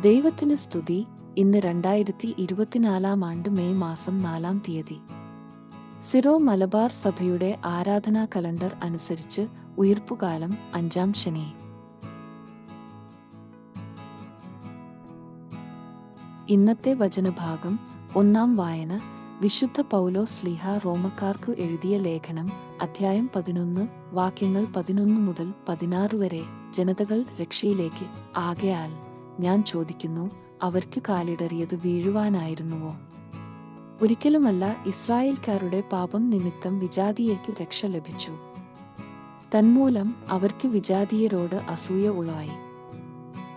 ദൈവത്തിന് സ്തുതി. ഇന്ന് രണ്ടായിരത്തി ഇരുപത്തിനാലാം ആണ്ട് മെയ് മാസം നാലാം തീയതി. സിറോ മലബാർ സഭയുടെ ആരാധനാ കലണ്ടർ അനുസരിച്ച് ഉയർപ്പുകാലം അഞ്ചാം ശനി. ഇന്നത്തെ വചനഭാഗം ഒന്നാം വായന. വിശുദ്ധ പൗലോ സ്ലിഹ റോമക്കാർക്ക് എഴുതിയ ലേഖനം അധ്യായം പതിനൊന്ന് വാക്യങ്ങൾ പതിനൊന്ന് മുതൽ പതിനാറ് വരെ ജനതകൾ രക്ഷയിലേക്ക് ആകയാൽ ഞാൻ ചോദിക്കുന്നു അവർക്ക് കാലിടറിയത് വീഴുവാനായിരുന്നുവോ? ഒരിക്കലുമല്ല ഇസ്രായേൽക്കാരുടെ പാപം നിമിത്തം വിജാതീയയ്ക്കു രക്ഷ ലഭിച്ചു. തന്മൂലം അവർക്ക് വിജാതീയരോട് അസൂയ ഉളവായി.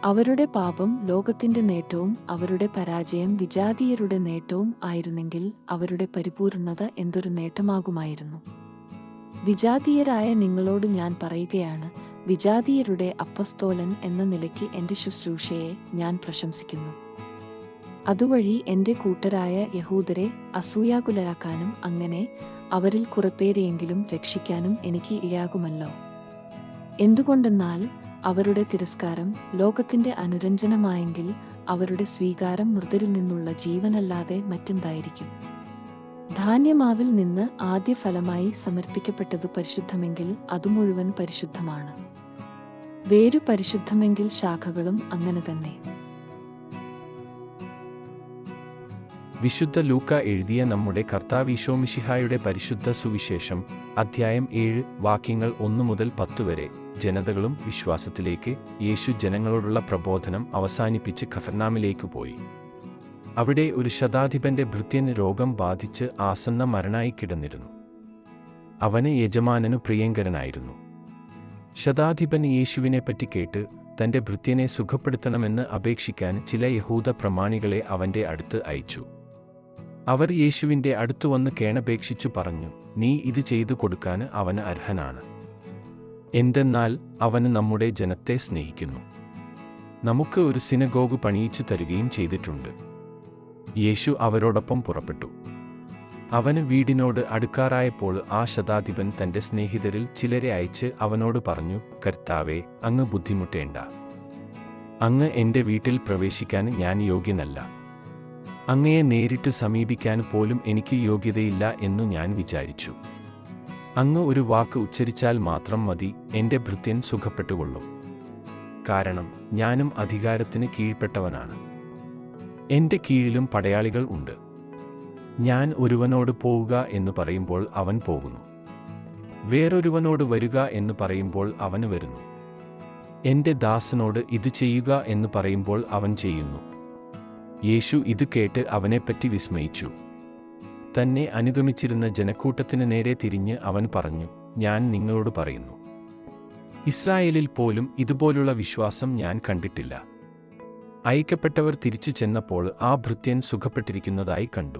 അവരുടെ പാപം ലോകത്തിന്റെ നേട്ടവും അവരുടെ പരാജയം വിജാതീയരുടെ നേട്ടവും ആയിരുന്നെങ്കിൽ അവരുടെ പരിപൂർണത എന്തൊരു നേട്ടമാകുമായിരുന്നു. വിജാതീയരായ നിങ്ങളോട് ഞാൻ പറയുകയാണ് വിജാതീയരുടെ അപ്പസ്തോലൻ എന്ന നിലയ്ക്ക് എന്റെ ശുശ്രൂഷയെ ഞാൻ പ്രശംസിക്കുന്നു. അതുവഴി എന്റെ കൂട്ടരായ യഹൂദരെ അസൂയാകുലരാക്കാനും അങ്ങനെ അവരിൽ കുറപ്പേരെയെങ്കിലും രക്ഷിക്കാനും എനിക്ക് ഇയാകുമല്ലോ. എന്തുകൊണ്ടെന്നാൽ അവരുടെ തിരസ്കാരം ലോകത്തിന്റെ അനുരഞ്ജനമായെങ്കിൽ അവരുടെ സ്വീകാരം മൃതരിൽ നിന്നുള്ള ജീവനല്ലാതെ മറ്റെന്തായിരിക്കും? ധാന്യമാവിൽ നിന്ന് ആദ്യ ഫലമായി സമർപ്പിക്കപ്പെട്ടത് പരിശുദ്ധമെങ്കിൽ അത് മുഴുവൻ പരിശുദ്ധമാണ്. വേരു പരിശുദ്ധമെങ്കിൽ ശാഖകളും അങ്ങനെ തന്നെ. വിശുദ്ധ ലൂക്ക എഴുതിയ നമ്മുടെ കർത്താവീശോമിഷിഹായുടെ പരിശുദ്ധ സുവിശേഷം അധ്യായം ഏഴ് വാക്യങ്ങൾ ഒന്നു മുതൽ പത്ത് വരെ. ജനതകളും വിശ്വാസത്തിലേക്ക് യേശു ജനങ്ങളോടുള്ള പ്രബോധനം അവസാനിപ്പിച്ച് ഖഫർനാമിലേക്ക് പോയി. അവിടെ ഒരു ശതാധിപന്റെ ഭൃത്യന് രോഗം ബാധിച്ച് ആസന്ന മരണായി കിടന്നിരുന്നു. അവന് യജമാനനു പ്രിയങ്കരനായിരുന്നു. ശതാധിപൻ യേശുവിനെപ്പറ്റി കേട്ട് തന്റെ ഭൃത്യനെ സുഖപ്പെടുത്തണമെന്ന് അപേക്ഷിക്കാൻ ചില യഹൂദ പ്രമാണികളെ അവന്റെ അടുത്ത് അയച്ചു. അവർ യേശുവിന്റെ അടുത്തു വന്ന് കേണപേക്ഷിച്ചു പറഞ്ഞു നീ ഇത് ചെയ്തു കൊടുക്കാൻ അവന് അർഹനാണ്. എന്തെന്നാൽ അവന് നമ്മുടെ ജനത്തെ സ്നേഹിക്കുന്നു. നമുക്ക് ഒരു സിനഗോഗ് പണിയിച്ചു തരികയും ചെയ്തിട്ടുണ്ട്. യേശു അവരോടൊപ്പം പുറപ്പെട്ടു. അവന് വീടിനോട് അടുക്കാറായപ്പോൾ ആ ശതാധിപൻ തന്റെ സ്നേഹിതരിൽ ചിലരെ അയച്ച് അവനോട് പറഞ്ഞു കർത്താവേ അങ്ങ് ബുദ്ധിമുട്ടേണ്ട. അങ്ങ് എന്റെ വീട്ടിൽ പ്രവേശിക്കാൻ ഞാൻ യോഗ്യനല്ല. അങ്ങയെ നേരിട്ട് സമീപിക്കാൻ പോലും എനിക്ക് യോഗ്യതയില്ല എന്നു ഞാൻ വിചാരിച്ചു. അങ്ങ് ഒരു വാക്ക് ഉച്ചരിച്ചാൽ മാത്രം മതി എന്റെ ഭൃത്യൻ സുഖപ്പെട്ടുകൊള്ളും. കാരണം ഞാനും അധികാരത്തിന് കീഴ്പ്പെട്ടവനാണ്. എന്റെ കീഴിലും പടയാളികൾ ഉണ്ട്. ഞാൻ ഒരുവനോട് പോവുക എന്ന് പറയുമ്പോൾ അവൻ പോകുന്നു. വേറൊരുവനോട് വരിക എന്ന് പറയുമ്പോൾ അവന് വരുന്നു. എന്റെ ദാസനോട് ഇത് ചെയ്യുക എന്ന് പറയുമ്പോൾ അവൻ ചെയ്യുന്നു. യേശു ഇത് കേട്ട് അവനെപ്പറ്റി വിസ്മയിച്ചു. തന്നെ അനുഗമിച്ചിരുന്ന ജനക്കൂട്ടത്തിന് നേരെ തിരിഞ്ഞ് അവൻ പറഞ്ഞു ഞാൻ നിങ്ങളോട് പറയുന്നു. ഇസ്രായേലിൽ പോലും ഇതുപോലുള്ള വിശ്വാസം ഞാൻ കണ്ടിട്ടില്ല. അയക്കപ്പെട്ടവർ തിരിച്ചു ചെന്നപ്പോൾ ആ ഭൃത്യൻ സുഖപ്പെട്ടിരിക്കുന്നതായി കണ്ടു.